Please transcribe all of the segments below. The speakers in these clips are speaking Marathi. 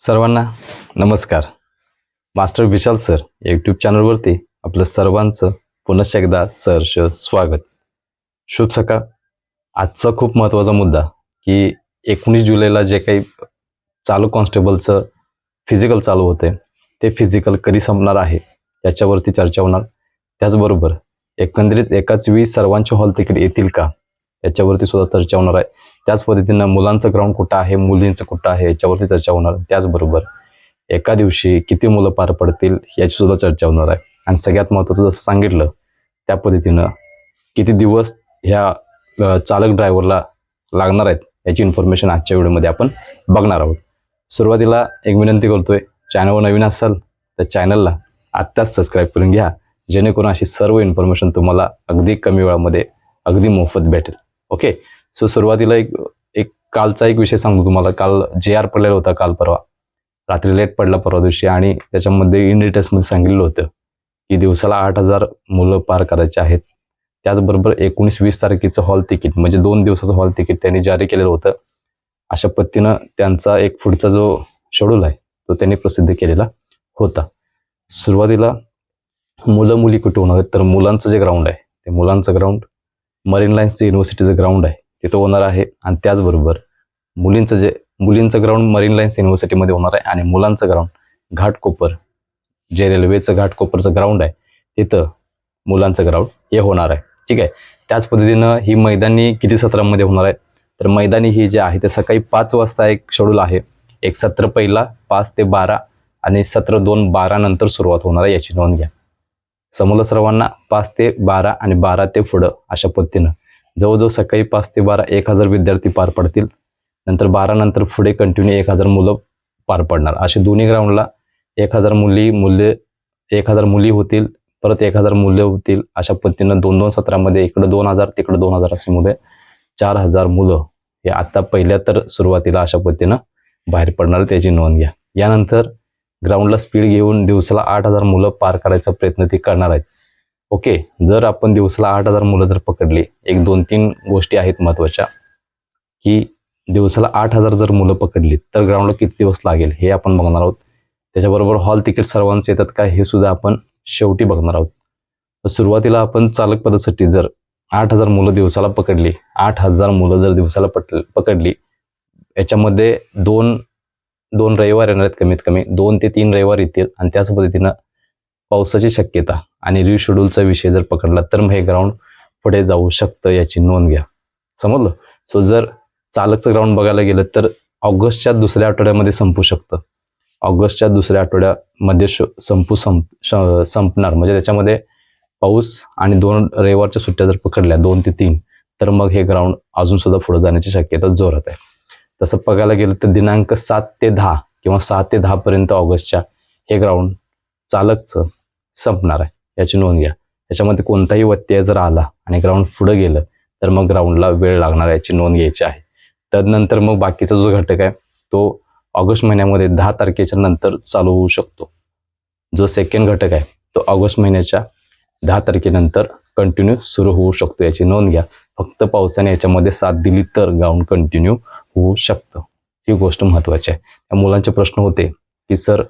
सर्वांना नमस्कार. मास्टर विशाल सर यूट्यूब चॅनलवरती आपलं सर्वांचं पुनश्च एकदा सहर्ष स्वागत. शुभ सकाळ. आजचा खूप महत्त्वाचा मुद्दा की एकोणीस जुलैला जे काही चालू कॉन्स्टेबलचं फिजिकल चालू होते ते फिजिकल कधी संपणार आहे याच्यावरती चर्चा होणार. त्याचबरोबर एकंदरीत एकाच वेळी सर्वांचे हॉल तिकीट येतील का? याच्यावरती सुद्धा चर्चा होणार आहे. त्याच पद्धतीनं मुलांचं ग्राउंड कुठं आहे मुलींचं कुठं आहे याच्यावरती चर्चा होणार त्याचबरोबर एका दिवशी किती मुलं पार पडतील याची सुद्धा चर्चा होणार आहे. आणि सगळ्यात महत्त्वाचं जसं सांगितलं त्या पद्धतीनं किती दिवस ह्या चालक ड्रायव्हरला लागणार आहेत याची इन्फॉर्मेशन आजच्या व्हिडिओमध्ये आपण बघणार आहोत. सुरुवातीला एक विनंती करतोय चॅनलवर नवीन असाल तर चॅनलला आत्ताच सबस्क्राईब करून घ्या. जेणेकरून अशी सर्व इन्फॉर्मेशन तुम्हाला अगदी कमी वेळामध्ये अगदी मोफत भेटेल. ओके. सो सुरुवातीला एक एक कालचा एक विषय सांगतो तुम्हाला. काल जे आर पडलेला होता काल परवा. रात्री लेट पडला परवा दिवशी आणि त्याच्यामध्ये इन डिटेल्समध्ये सांगितलेलं होतं की दिवसाला आठ हजार मुलं पार करायचे आहेत. त्याचबरोबर एकोणीस वीस तारखेचं हॉल तिकीट म्हणजे दोन दिवसाचं हॉल तिकीट त्यांनी जारी केलेलं होतं. अशा पद्धतीनं त्यांचा एक पुढचा जो शेड्यूल आहे तो त्यांनी प्रसिद्ध केलेला होता. सुरुवातीला मुलं मुली कुठे होणार आहेत? तर मुलांचं जे ग्राउंड आहे ते मुलांचं ग्राउंड मरीन लाईन्सचं युनिव्हर्सिटीचं ग्राउंड आहे. तिथं होणार आहे. आणि त्याचबरोबर मुलींचं जे मुलींचं ग्राउंड मरीन लाईन्स युनिव्हर्सिटीमध्ये होणार आहे आणि मुलांचं ग्राउंड घाटकोपर जे रेल्वेचं घाटकोपरचं ग्राउंड आहे तिथं मुलांचं ग्राउंड हे होणार आहे. ठीक आहे? त्याच पद्धतीनं ही मैदानी किती सत्रांमध्ये होणार आहे? तर मैदानी ही जे आहे ते सकाळी पाच वाजता एक शेड्यूल आहे. एक सत्र पहिला पाच ते बारा आणि सत्र दोन बारा नंतर सुरुवात होणार आहे याची नोंद घ्या. समोर सर्वांना पाच ते बारा आणि बारा ते पुढं अशा पद्धतीनं. जवळजवळ सकाळी पाच ते बारा एक हजार विद्यार्थी पार पडतील. नंतर बारा नंतर पुढे कंटिन्यू एक हजार मुलं पार पडणार. असे दोन्ही ग्राउंडला एक हजार मुली मुले एक हजार मुली होतील परत एक हजार मूल्य होतील अशा पद्धतीनं दोन दोन सत्रामध्ये इकडं दोन हजार तिकडं दोन हजार असे मुले चार हजार मुलं हे आत्ता पहिल्या तर सुरुवातीला अशा पद्धतीनं बाहेर पडणार त्याची नोंद घ्या. यानंतर ग्राउंडला स्पीड घेऊन दिवसाला आठ हजार मुलं पार करायचा प्रयत्न ते करणार आहेत. ओके जर आपण दिवसाला आठ हजार मुलं जर पकडली एक दोन तीन गोष्टी आहेत महत्त्वाच्या की दिवसाला आठ हजार जर मुलं पकडली तर ग्राउंडला किती दिवस लागेल हे आपण बघणार आहोत. त्याच्याबरोबर हॉल तिकीट सर्वांचे येतात का हे सुद्धा आपण शेवटी बघणार आहोत. तर सुरुवातीला आपण चालक पदासाठी जर आठ हजार मुलं दिवसाला पकडली आठ हजार मुलं जर दिवसाला पट पकडली याच्यामध्ये दोन दोन रविवार येणार आहेत कमीत कमी दोन ते तीन रविवार येतील आणि त्याच पद्धतीनं पावसाची शक्यता आणि रिशेड्यूलचा विषय जर पकडला तर मग हे ग्राउंड पुढे जाऊ शकतं याची नोंद घ्या. समजलं? सो जर चालकचं ग्राउंड बघायला गेलं तर ऑगस्टच्या दुसऱ्या आठवड्यामध्ये संपू शकतं. ऑगस्टच्या दुसऱ्या आठवड्यामध्ये शो संपू संप श- संपणार. म्हणजे त्याच्यामध्ये पाऊस आणि दोन रविवारच्या सुट्ट्या जर पकडल्या दोन ते तीन तर मग हे ग्राउंड अजून सुद्धा पुढे जाण्याची शक्यता जोरात आहे. तसं बघायला गेलं तर दिनांक सात ते दहा किंवा सहा ते दहा पर्यंत ऑगस्टच्या हे ग्राउंड चालकचं संपणार आहे. याची नोंद घ्या. याच्यामध्ये कोणताही व्यत्यय जर आला आणि ग्राउंड पुढं गेलं तर मग ग्राउंडला वेळ लागणार याची नोंद घ्यायची आहे. तदनंतर मग बाकीचा जो घटक आहे तो ऑगस्ट महिन्यामध्ये दहा तारखेच्या नंतर चालू होऊ शकतो. जो सेकंड घटक आहे तो ऑगस्ट महिन्याच्या दहा तारखेनंतर कंटिन्यू सुरू होऊ शकतो याची नोंद घ्या. फक्त पावसाने याच्यामध्ये साथ दिली तर ग्राउंड कंटिन्यू होऊ शकतं. ही गोष्ट महत्त्वाची आहे. त्या मुलांचे प्रश्न होते की सर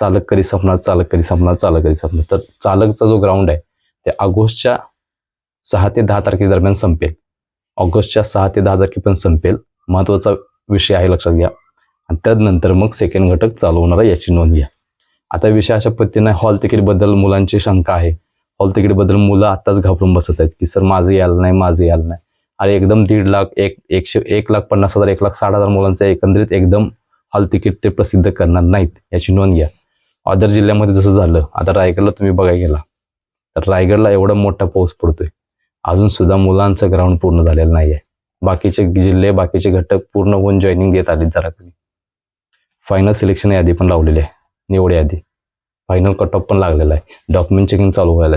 चालक कधी संपणार? चालक कधी संपणार? चालक कधी संपणार? तर चालकचा जो ग्राउंड आहे ते ऑगस्टच्या सहा ते दहा तारखेदरम्यान संपेल. ऑगस्टच्या सहा ते दहा तारखेपर्यंत संपेल. महत्त्वाचा विषय आहे लक्षात घ्या. आणि त्यानंतर मग सेकंड घटक चालू होणार आहे याची नोंद घ्या. आता विषय अशा पद्धतीने हॉल तिकीटबद्दल मुलांची शंका आहे. हॉल तिकीटबद्दल मुलं आत्ताच घाबरून बसत आहेत की सर माझं यायला नाही माझं यायला नाही. अरे एकदम दीड लाख एक एकशे एक लाख पन्नास हजार एक लाख साठ हजार मुलांचं एकंदरीत एकदम हॉल तिकीट ते प्रसिद्ध करणार नाहीत याची नोंद घ्या. अदर जिल्ह्यामध्ये जसं झालं आता रायगडला तुम्ही बघायला गेला तर रायगडला एवढा मोठा पाऊस पडतोय. अजून सुद्धा मुलांचं ग्राउंड पूर्ण झालेलं नाही आहे बाकीचे जिल्हे बाकीचे घटक पूर्ण होऊन जॉईनिंग देत आले जरा कमी फायनल सिलेक्शन यादी पण लावलेली आहे. निवड यादी. फायनल कट ऑफ पण लागलेला आहे. डॉक्युमेंट चेकिंग चालू व्हायला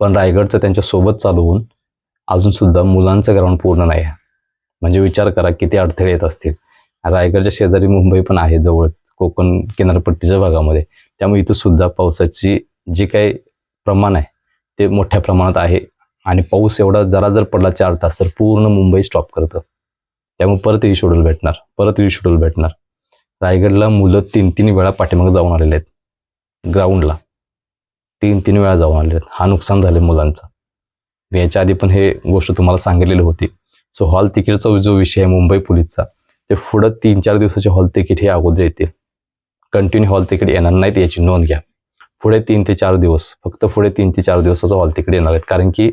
पण रायगडचं त्यांच्यासोबत चालू होऊन अजूनसुद्धा मुलांचं ग्राउंड पूर्ण नाही आहे. म्हणजे विचार करा किती अडथळे येत असतील. रायगडच्या शेजारी मुंबई पण आहे जवळच कोकण किनारपट्टीच्या भागामध्ये. त्यामुळे इथं सुद्धा पावसाची जी काही प्रमाण आहे ते मोठ्या प्रमाणात आहे. आणि पाऊस एवढा जरा जर पडला चार तास तर पूर्ण मुंबई स्टॉप करतं. त्यामुळे परत रिशेड्यूल भेटणार परत रिशेड्यूल भेटणार. रायगडला मुलं तीन तीन वेळा पाठीमागे जाऊन आलेले आहेत. ग्राउंडला तीन तीन वेळा जाऊन आलेले आहेत. हा नुकसान झालं मुलांचा. मी याच्या आधी पण हे गोष्ट तुम्हाला सांगितलेली होती. सो हॉल तिकीटचा जो विषय आहे मुंबई पोलीसचा ते पुढं तीन चार दिवसाचे हॉल तिकीट हे अगोदर येतील. कंटिन्यू हॉल तिकीट येणार नाहीत याची नोंद घ्या. पुढे तीन ते चार दिवस फक्त पुढे तीन ते चार दिवसाचं हॉल तिकीट येणार आहेत. कारण की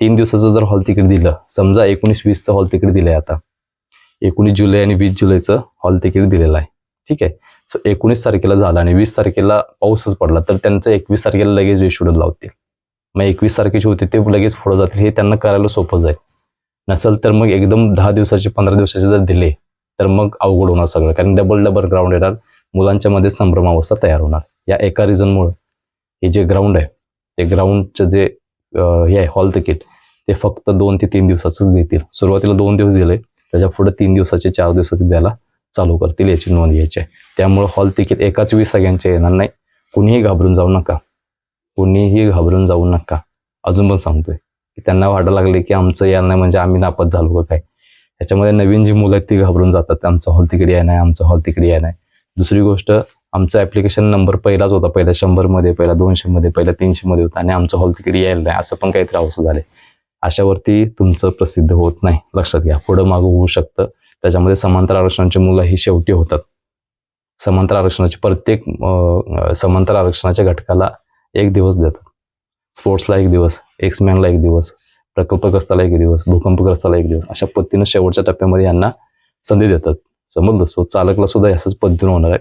तीन दिवसाचं जर हॉल तिकीट दिलं समजा एकोणीस वीसचं हॉल तिकीट दिलं आहे आता. एकोणीस जुलै आणि वीस जुलैचं हॉल तिकीट दिलेलं आहे. ठीक आहे? सो एकोणीस तारखेला झालं आणि वीस तारखेला पाऊसच पडला तर त्यांचं एकवीस तारखेला लगेच शेड्यूल लावतील. मग एकवीस तारखेची होते ते लगेच पुढं जातील. हे त्यांना करायला सोपं जाईल. नसेल तर मग एकदम दहा दिवसाचे पंधरा दिवसाचे जर दिले तर मग अवघड होणार सगळं. कारण डबल डबल ग्राउंड येणार. मुलांच्या मध्ये संभ्रमावस्था तयार होणार. या एका रिझनमुळं हे जे ग्राउंड आहे ते ग्राउंडचं जे हे आहे हॉल तिकीट ते फक्त दोन ते तीन दिवसाचंच देतील. सुरुवातीला दोन दिवस दिले त्याच्या पुढे तीन दिवसाचे चार दिवसाचे द्यायला चालू करतील याची नोंद घ्यायची आहे. त्यामुळे हॉल तिकीट एकाच वीस सगळ्यांच्या येणार नाही. कुणीही घाबरून जाऊ नका. कुणीही घाबरून जाऊ नका. अजून पण सांगतोय की त्यांना वाटायला लागले की आमचं या नाही म्हणजे आम्ही नापास झालो का काय? त्याच्यामध्ये नवीन जी मुलं आहेत ती घाबरून जातात. आमचं हॉल तिकडे या नाही आमचं हॉल तिकडे या नाही. दुसरी गोष्ट आमचा ॲप्लिकेशन नंबर पहिलाच होता. पहिला शंभरमध्ये पहिला दोनशेमध्ये पहिला तीनशेमध्ये होता आणि आमचं हॉल तिकडे यायला नाही. असं पण काहीतरी अवस्था झाले. अशावरती तुमचं प्रसिद्ध होत नाही. लक्षात घ्या. पुढं मागं होऊ शकतं. त्याच्यामध्ये समांतर आरक्षणाची मुलं ही शेवटी होतात. समांतर आरक्षणाची प्रत्येक समांतर आरक्षणाच्या घटकाला एक दिवस देतात. स्पोर्ट्सला एक दिवस एक्समॅनला एक दिवस प्रकल्पग्रस्ताला एक दिवस भूकंपग्रस्ताला एक दिवस अशा पद्धतीनं शेवटच्या टप्प्यामध्ये यांना संधी देतात. समजलं? सो चालकला सुद्धा याच पद्धतीनं होणार आहे.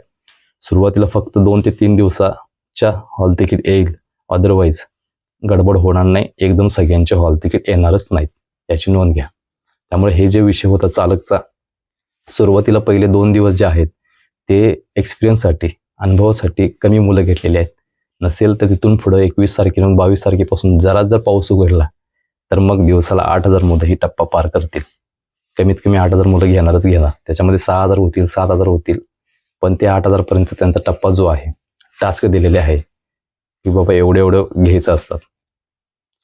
सुरुवातीला फक्त दोन ते तीन दिवसाच्या हॉल तिकीट येईल. अदरवाईज गडबड होणार नाही. एकदम सगळ्यांचे हॉल तिकीट येणारच नाहीत. याची नोंद घ्या. त्यामुळे हे जे विषय होता चालकचा सुरुवातीला पहिले दोन दिवस जे आहेत ते एक्सपिरियन्ससाठी अनुभवासाठी कमी मुलं घेतलेली आहेत. नसेल तर तिथून पुढं एकवीस तारखेपासून बावीस तारखेपासून जरा जर पाऊस उघडला तर मग दिवसाला आठ हजार मुलं ही टप्पा पार करतील. कमीत कमी आठ हजार मुलं घेणारच घेणार. त्याच्यामध्ये सहा हजार होतील सात हजार होतील. पण ते आठ हजारपर्यंत त्यांचा टप्पा जो आहे टास्क दिलेले आहे की बाबा एवढं एवढं घ्यायचं असतात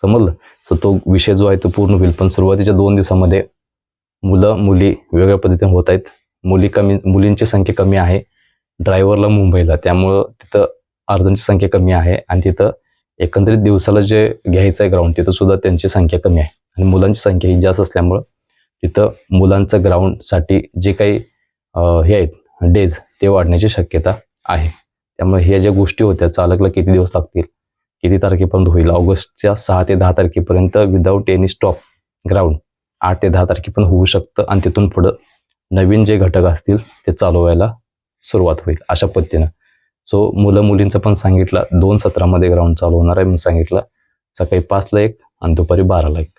समजलं? सो तो विषय जो आहे तो पूर्ण होईल. पण सुरुवातीच्या दोन दिवसामध्ये मुलं मुली वेगळ्या पद्धतीने होत आहेत. मुली कमी मुलींची संख्या कमी आहे. ड्रायव्हरला मुंबईला. त्यामुळं तिथं अर्जांची संख्या कमी आहे आणि तिथं एकंदरीत दिवसाला जे घ्यायचं आहे ग्राउंड तिथं सुद्धा त्यांची संख्या कमी आहे. आणि मुलांची संख्या ही जास्त असल्यामुळं तिथं मुलांचं ग्राउंडसाठी जे काही हे आहेत डेज ते वाढण्याची शक्यता आहे. त्यामुळे ह्या ज्या गोष्टी होत्या चालकला किती दिवस लागतील किती तारखेपर्यंत होईल ऑगस्टच्या सहा ते दहा तारखेपर्यंत विदाऊट एनी स्टॉप ग्राउंड आठ ते दहा तारखेपर्यंत होऊ शकतं आणि तिथून पुढं नवीन जे घटक असतील ते चालवायला सुरुवात होईल अशा पद्धतीनं. सो मुलं मुलींचं पण सांगितलं दोन सत्रामध्ये ग्राउंड चालू होणार आहे मी सांगितलं. सकाळी पाचला एक आणि दुपारी बाराला एक.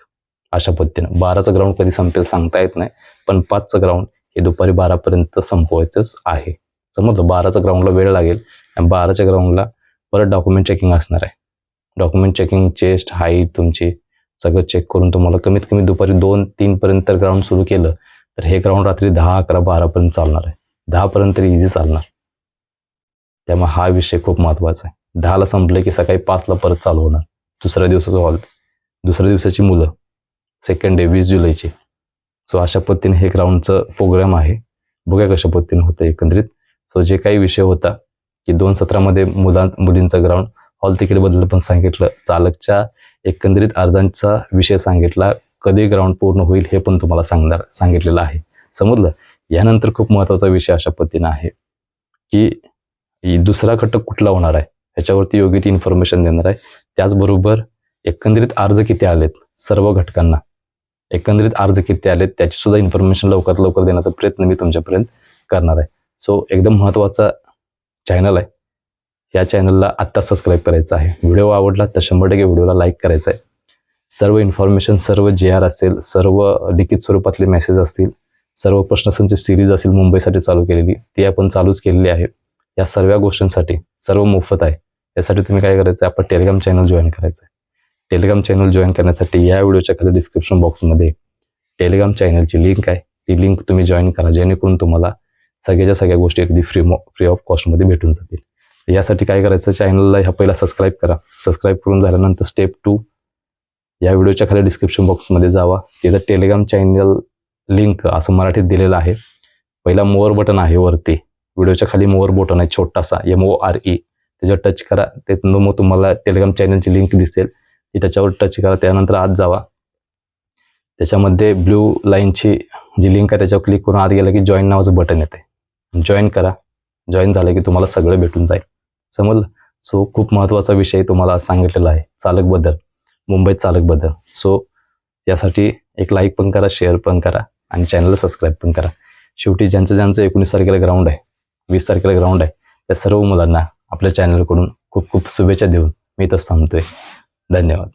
अशा पद्धतीनं. बाराचं ग्राउंड कधी संपेल सांगता येत नाही पण पाचचं ग्राउंड हे दुपारी बारापर्यंत संपवायचंच आहे. समजलं बाराचं ग्राउंडला वेळ लागेल आणि बाराच्या ग्राउंडला परत डॉक्युमेंट चेकिंग असणार आहे. डॉक्युमेंट चेकिंग चेस्ट हाईट तुमची सगळं चेक करून तुम्हाला कमीत कमी दुपारी दोन तीनपर्यंत ग्राउंड सुरू केलं तर हे ग्राउंड रात्री दहा अकरा बारापर्यंत चालणार आहे. दहापर्यंत तरी इझी चालणार. त्यामुळे हा विषय खूप महत्त्वाचा आहे. दहाला संपलं की सकाळी पाचला परत चालू होणार. दुसऱ्या दिवसाचं हॉल दुसऱ्या दिवसाची मुलं. सेकंड डे वीस जुलैची. सो अशा पद्धतीने हे ग्राउंडचं प्रोग्राम आहे. बघा कशा पद्धतीने होतं एकंदरीत. सो जे काही विषय होता की दोन सत्रामध्ये मुलां मुलींचं ग्राउंड हॉल तिकीटबद्दल पण सांगितलं. चालकच्या एकंदरीत अर्जांचा विषय सांगितला. कधी ग्राउंड पूर्ण होईल हे पण तुम्हाला सांगणार सांगितलेलं आहे. समजलं? यानंतर खूप महत्त्वाचा विषय अशा पद्धतीनं आहे की दुसरा घटक कुठला होणार आहे? ह्याच्यावरती योग्य ती इन्फॉर्मेशन देणार आहे. त्याचबरोबर एकंदरीत अर्ज किती आलेत? सर्व घटकांना. एकंदरीत अर्ज किती आलेत? त्याची सुद्धा इन्फॉर्मेशन लवकरात लवकर देण्याचा प्रयत्न मी तुमच्यापर्यंत करणार आहे. सो एकदम महत्त्वाचा चॅनल आहे. या चॅनलला आत्ता सबस्क्राईब करायचं आहे. व्हिडिओ आवडला तर शंभर टक्के व्हिडिओला लाईक करायचं आहे. सर्व इन्फॉर्मेशन सर्व जे आर असेल सर्व लिखित स्वरूपातले मेसेज असतील सर्व प्रश्नसंच सिरीज असेल मुंबईसाठी चालू केलेली ती आपण चालूच केलेली आहे. या सर्व गोष्टींसाठी सर्व मोफत आहे. यासाठी तुम्ही काय करायचं आहे आपण टेलिग्राम चॅनल जॉईन करायचं आहे टेलिग्राम चॅनल जॉईन करण्यासाठी या व्हिडिओच्या खाली डिस्क्रिप्शन बॉक्समध्ये टेलिग्राम चॅनलची लिंक आहे. ती लिंक तुम्ही जॉईन करा. जेणेकरून तुम्हाला सगळ्याच्या सगळ्या गोष्टी अगदी फ्री फ्री ऑफ कॉस्टमध्ये भेटून जातील. यासाठी काय करायचं? चॅनलला ह्या पहिला सबस्क्राईब करा. सबस्क्राईब करून झाल्यानंतर स्टेप टू या व्हिडिओच्या खाली डिस्क्रिप्शन बॉक्समध्ये जावा. तिथं टेलिग्राम चॅनल लिंक असं मराठीत दिलेलं आहे. पहिला मोर बटन आहे वरती. व्हिडिओच्या खाली मोर बटन आहे छोटासा एम ओ आर ई त्याच्यावर टच करा. ते मग तुम्हाला टेलिग्राम चॅनलची लिंक दिसेल. ती त्याच्यावर टच करा. त्यानंतर आत जावा. त्याच्यामध्ये ब्ल्यू लाईनची जी लिंक आहे त्याच्यावर क्लिक करून आत गेलं की जॉईन नावाचं बटन येते जॉईन करा. जॉईन झालं की तुम्हाला सगळं भेटून जाईल. समजलं? सो खूप महत्त्वाचा विषय तुम्हाला सांगितलेला आहे. चालक बदल. मुंबईत चालक बदल. सो यासाठी एक लाईक पण करा शेअर पण करा आणि चॅनलला सबस्क्राईब पण करा. शेवटी ज्यांचं ज्यांचं एकोणीस तारखेला ग्राउंड आहे वीस तारखेला ग्राउंड आहे. त्या सर्व मुलांना आपल्या चॅनलकडून खूप खूप शुभेच्छा देऊन मी इथंच थांबतोय. धन्यवाद.